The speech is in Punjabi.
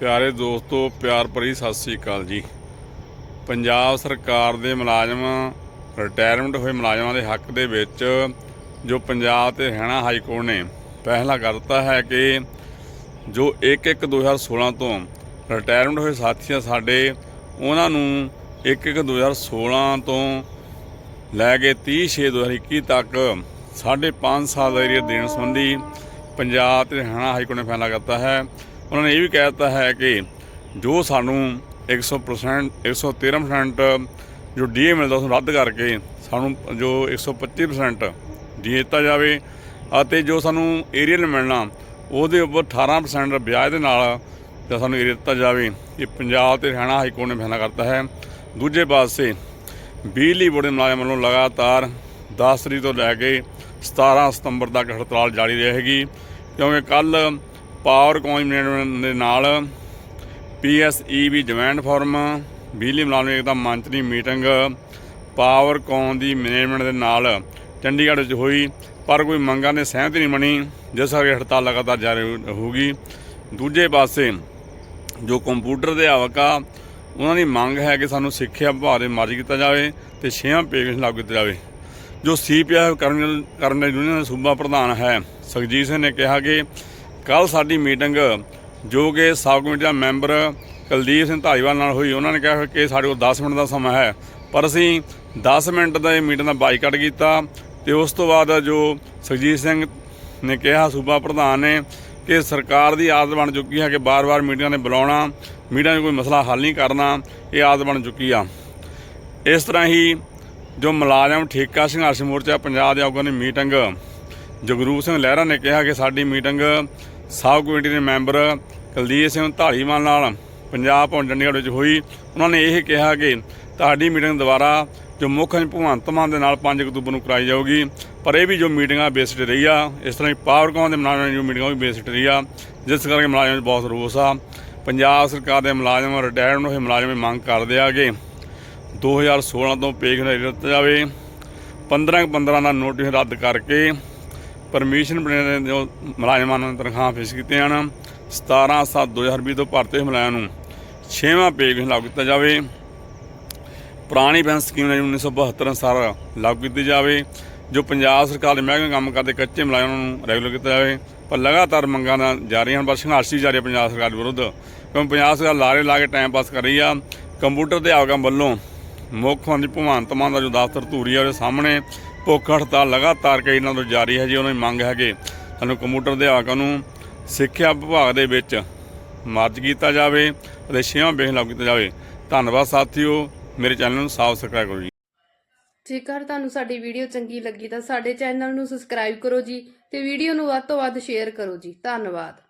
ਪਿਆਰੇ ਦੋਸਤੋ, ਪਿਆਰ ਭਰੀ ਸਤਿ ਸ੍ਰੀ ਅਕਾਲ ਜੀ। ਪੰਜਾਬ ਸਰਕਾਰ ਦੇ ਮੁਲਾਜ਼ਮ ਰਿਟਾਇਰਮੈਂਟ ਹੋਏ ਮੁਲਾਜ਼ਮਾਂ ਦੇ ਹੱਕ ਦੇ ਵਿੱਚ ਜੋ ਪੰਜਾਬ ਤੇ ਹਰਿਆਣਾ ਹਾਈ ਕੋਰਟ ਨੇ ਫੈਸਲਾ ਕਰ ਦਿੱਤਾ ਹੈ ਕਿ ਜੋ 1/1/2016 ਤੋਂ ਰਿਟਾਇਰਮੈਂਟ ਹੋਏ ਸਾਥੀ ਆ ਸਾਡੇ, ਉਹਨਾਂ ਨੂੰ 1/1/2016 ਤੋਂ ਲੈ ਕੇ 30/6/2021 ਤੱਕ ਸਾਢੇ ਪੰਜ ਸਾਲ ਦਾ ਏਰੀਆ ਦੇਣ ਸੰਬੰਧੀ ਪੰਜਾਬ ਤੇ ਹਰਿਆਣਾ ਹਾਈ ਕੋਰਟ ਨੇ ਫੈਸਲਾ ਕਰਤਾ ਹੈ। ਉਹਨਾਂ ਨੇ ਇਹ ਵੀ ਕਹਿ ਦਿੱਤਾ ਹੈ ਕਿ ਜੋ ਸਾਨੂੰ 100% 113% ਜੋ ਡੀਏ ਮਿਲਦਾ ਉਸ ਨੂੰ ਰੱਦ ਕਰਕੇ ਸਾਨੂੰ ਜੋ 125% ਡੀਏ ਦਿੱਤਾ ਜਾਵੇ ਅਤੇ ਜੋ ਸਾਨੂੰ ਏਰੀਅਲ ਮਿਲਣਾ, ਉਹਦੇ ਉੱਪਰ 18% ਵਿਆਜ ਦੇ ਨਾਲ ਤੇ ਸਾਨੂੰ ਏਰੀਆ ਦਿੱਤਾ ਜਾਵੇ। ਇਹ ਪੰਜਾਬ ਤੇ ਹਰਿਆਣਾ ਹਾਈ ਕੋਰਟ ਨੇ ਫੈਸਲਾ ਕਰਤਾ ਹੈ। ਦੂਜੇ ਪਾਸੇ ਬਿਜਲੀ ਬੋਰਡ ਦੇ ਮੁਲਾਜ਼ਮਾਂ ਵੱਲੋਂ ਲਗਾਤਾਰ 10 ਤਰੀਕ ਤੋਂ ਲੈ ਕੇ 17 ਸਤੰਬਰ ਤੱਕ ਹੜਤਾਲ ਜਾਰੀ ਰਹੇਗੀ, ਕਿਉਂਕਿ ਕੱਲ ਪਾਵਰ ਕੌਨਮੈਂਟ ਦੇ ਨਾਲ ਪੀਐਸਈਬੀ ਜੁਆਇੰਟ ਫੋਰਮ, ਬਿਜਲੀ ਮੁਲਾਜ਼ਮ ਏਕਤਾ ਮੰਚ ਦੀ ਮੀਟਿੰਗ, ਪਾਵਰ ਕੌਨ ਦੀ ਮੈਨੇਜਮੈਂਟ ਦੇ ਨਾਲ ਚੰਡੀਗੜ੍ਹ ਵਿੱਚ ਹੋਈ, ਪਰ ਕੋਈ ਮੰਗਾਂ ਦੇ ਸਹਿਮਤੀ ਨਹੀਂ ਬਣੀ, ਜਿਸ ਕਰਕੇ ਹੜਤਾਲ ਲਗਾਤਾਰ ਜਾਰੀ ਰਹੂਗੀ। ਦੂਜੇ ਪਾਸੇ ਜੋ ਕੰਪਿਊਟਰ ਅਧਿਆਪਕ ਆ ਉਹਨਾਂ ਦੀ ਮੰਗ ਹੈ ਕਿ ਸਾਨੂੰ ਸਿੱਖਿਆ ਵਿਭਾਗ ਦੇ ਮਾਰਜ ਕੀਤਾ ਜਾਵੇ ਤੇ ਛੇਵਾਂ ਪੇ ਲਾਗੂ ਕੀਤਾ ਜਾਵੇ। ਜੋ ਸੀਪੀਐਫ ਕਰਨ ਕਰਨ ਯੂਨੀਅਨ ਦਾ ਸੂਬਾ ਪ੍ਰਧਾਨ ਹੈ, ਸੁਖਜੀਤ ਸਿੰਘ ਨੇ ਕਿਹਾ ਕਿ ਕੱਲ ਸਾਡੀ ਮੀਟਿੰਗ, ਜੋ ਕਿ ਸਬ ਕਮੇਟੀ ਦਾ ਮੈਂਬਰ ਕੁਲਦੀਪ ਸਿੰਘ ਧਾਲੀਵਾਲ ਨਾਲ ਹੋਈ, ਉਹਨਾਂ ਨੇ ਕਿਹਾ ਕਿ ਸਾਡੇ ਕੋਲ 10 ਮਿੰਟ ਦਾ ਸਮਾਂ ਹੈ। ਪਰ ਅਸੀਂ 10 ਮਿੰਟ ਦਾ ਇਹ ਮੀਟਿੰਗ ਦਾ ਬਾਈਕਾਟ ਕੀਤਾ ਤੇ ਉਸ ਤੋਂ ਬਾਅਦ ਜੋ ਸੁਖਜੀਤ ਸਿੰਘ ਨੇ ਕਿਹਾ, ਸੂਬਾ ਪ੍ਰਧਾਨ ਨੇ ਕਿ ਸਰਕਾਰ ਦੀ ਆਦਤ ਬਣ ਚੁੱਕੀ ਹੈ ਕਿ ਬਾਰ-ਬਾਰ ਮੀਟਿੰਗਾਂ ਨੇ ਬੁਲਾਉਣਾ, ਮੀਟਿੰਗਾਂ 'ਚ ਕੋਈ ਮਸਲਾ ਹੱਲ ਨਹੀਂ ਕਰਨਾ, ਇਹ ਆਦਤ ਬਣ ਚੁੱਕੀ ਆ। ਇਸ ਤਰ੍ਹਾਂ ਹੀ ਜੋ ਮੁਲਾਜ਼ਮ ਠੇਕਾ ਸੰਘਰਸ਼ ਮੋਰਚਾ ਪੰਜਾਬ ਦੇ ਆਗੂਆਂ ਦੀ ਮੀਟਿੰਗ, ਜਗਰੂਪ ਸਿੰਘ ਲਹਿਰਾ ਨੇ ਕਿਹਾ ਕਿ ਸਾਡੀ ਮੀਟਿੰਗ ਸਾਬ ਕਮੇਟੀ ਦੇ ਮੈਂਬਰ ਕੁਲਦੀਪ ਸਿੰਘ ਢਾਲੀਵਾਲ ਨਾਲ ਪੰਜਾਬ ਭਵਨ ਚੰਡੀਗੜ੍ਹ ਵਿੱਚ ਹੋਈ। ਉਹਨਾਂ ਨੇ ਇਹ ਕਿਹਾ ਕਿ ਤੁਹਾਡੀ ਮੀਟਿੰਗ ਦੁਬਾਰਾ ਜੋ ਮੁੱਖ ਭਗਵੰਤ ਮਾਨ ਦੇ ਨਾਲ 5 ਅਕਤੂਬਰ ਨੂੰ ਕਰਾਈ ਜਾਊਗੀ, ਪਰ ਇਹ ਵੀ ਜੋ ਮੀਟਿੰਗਾਂ ਬੇਸਡ ਰਹੀ ਆ, ਇਸ ਤਰ੍ਹਾਂ ਹੀ ਪਾਵਰਕੌਮ ਦੇ ਮੁਲਾਜ਼ਮਾਂ ਦੀ ਜੋ ਮੀਟਿੰਗਾਂ ਵੀ ਬੇਸਡ ਰਹੀ ਆ, ਜਿਸ ਕਰਕੇ ਮੁਲਾਜ਼ਮਾਂ 'ਚ ਬਹੁਤ ਰੋਸ ਆ। ਪੰਜਾਬ ਸਰਕਾਰ ਦੇ ਮੁਲਾਜ਼ਮ ਰਿਟਾਇਰਡ ਹੋਏ ਮੁਲਾਜ਼ਮ ਮੰਗ ਕਰਦੇ ਆ ਕਿ 2016 ਤੋਂ ਪੇਗ ਨਹੀਂ ਦਿੱਤਾ ਜਾਵੇ 15 15 ਦਾ ਨੋਟਿਸ ਰੱਦ ਕਰਕੇ ਪਰਮਿਸ਼ਨ ਬਣੇ ਜੋ ਮੁਲਾਜ਼ਮਾਂ ਨੂੰ ਤਨਖਾਹਾਂ ਪੇਸ਼ ਕੀਤੀਆਂ ਹਨ। 17 7 2020 ਤੋਂ ਭਰਤੇ ਹੋਏ ਮੁਲਾਜ਼ਮਾਂ ਨੂੰ 6ਵਾਂ ਪੇਗ ਲਾਗੂ ਕੀਤਾ ਜਾਵੇ। ਪੁਰਾਣੀ ਪੈਨਸ਼ਨ ਸਕੀਮ ਨੇ 1972 ਅਨੁਸਾਰ ਲਾਗੂ ਕੀਤੀ ਜਾਵੇ, ਜੋ ਪੰਜਾਬ ਸਰਕਾਰ ਦੇ ਮਹਿਕਮੇ ਕੰਮ ਕਰਦੇ ਕੱਚੇ ਮੁਲਾਜ਼ਮਾਂ ਨੂੰ ਰੈਗੂਲਰ ਕੀਤਾ ਜਾਵੇ। ਪਰ ਲਗਾਤਾਰ ਮੰਗਾਂ ਦਾ ਜਾਰੀ ਹਨ ਪਰ ਸੰਘਰਸ਼ ਵੀ ਜਾਰੀ ਹੈ ਪੰਜਾਬ ਸਰਕਾਰ ਦੇ ਵਿਰੁੱਧ। ਕਿਉਂਕਿ ਪੰਜਾਬ ਸਰਕਾਰ ਲਾਰੇ ਲਾ ਕੇ ਟਾਈਮ ਪਾਸ ਕਰ ਰਹੀ ਆ। ਕੰਪਿਊਟਰ ਦੇ ਆਗਮ ਵੱਲੋਂ ਮੁੱਖ ਮੰਤਰੀ ਭਗਵੰਤ ਮਾਨ ਦਾ ਜੋ ਦਫ਼ਤਰ ਧੂਰੀ ਆ, ਉਹਦੇ ਸਾਹਮਣੇ ਭੁੱਖ ਹੜਤਾਲ ਲਗਾਤਾਰ ਕਈ ਦਿਨਾਂ ਤੋਂ ਜਾਰੀ ਹੈ ਜੀ, ਉਹਨਾਂ ਦੀ ਮੰਗ ਹੈ ਕਿ ਸਾਨੂੰ ਕੰਪਿਊਟਰ ਅਧਿਆਪਕਾਂ ਨੂੰ ਸਿੱਖਿਆ ਵਿਭਾਗ ਦੇ ਵਿੱਚ ਮਰਜ ਕੀਤਾ ਜਾਵੇ ਅਤੇ ਛੇਵਾਂ ਬੇਸ ਲਾਗੂ ਕੀਤਾ ਜਾਵੇ। ਧੰਨਵਾਦ ਸਾਥੀਓ, ਮੇਰੇ ਚੈਨਲ ਨੂੰ ਸਬਸਕ੍ਰਾਈਬ ਕਰੋ ਜੀ। ਜੇਕਰ ਤੁਹਾਨੂੰ ਸਾਡੀ ਵੀਡੀਓ ਚੰਗੀ ਲੱਗੀ ਤਾਂ ਸਾਡੇ ਚੈਨਲ ਨੂੰ ਸਬਸਕ੍ਰਾਈਬ ਕਰੋ ਜੀ ਤੇ ਵੀਡੀਓ ਨੂੰ ਵੱਧ ਤੋਂ ਵੱਧ ਸ਼ੇਅਰ ਕਰੋ ਜੀ। ਧੰਨਵਾਦ।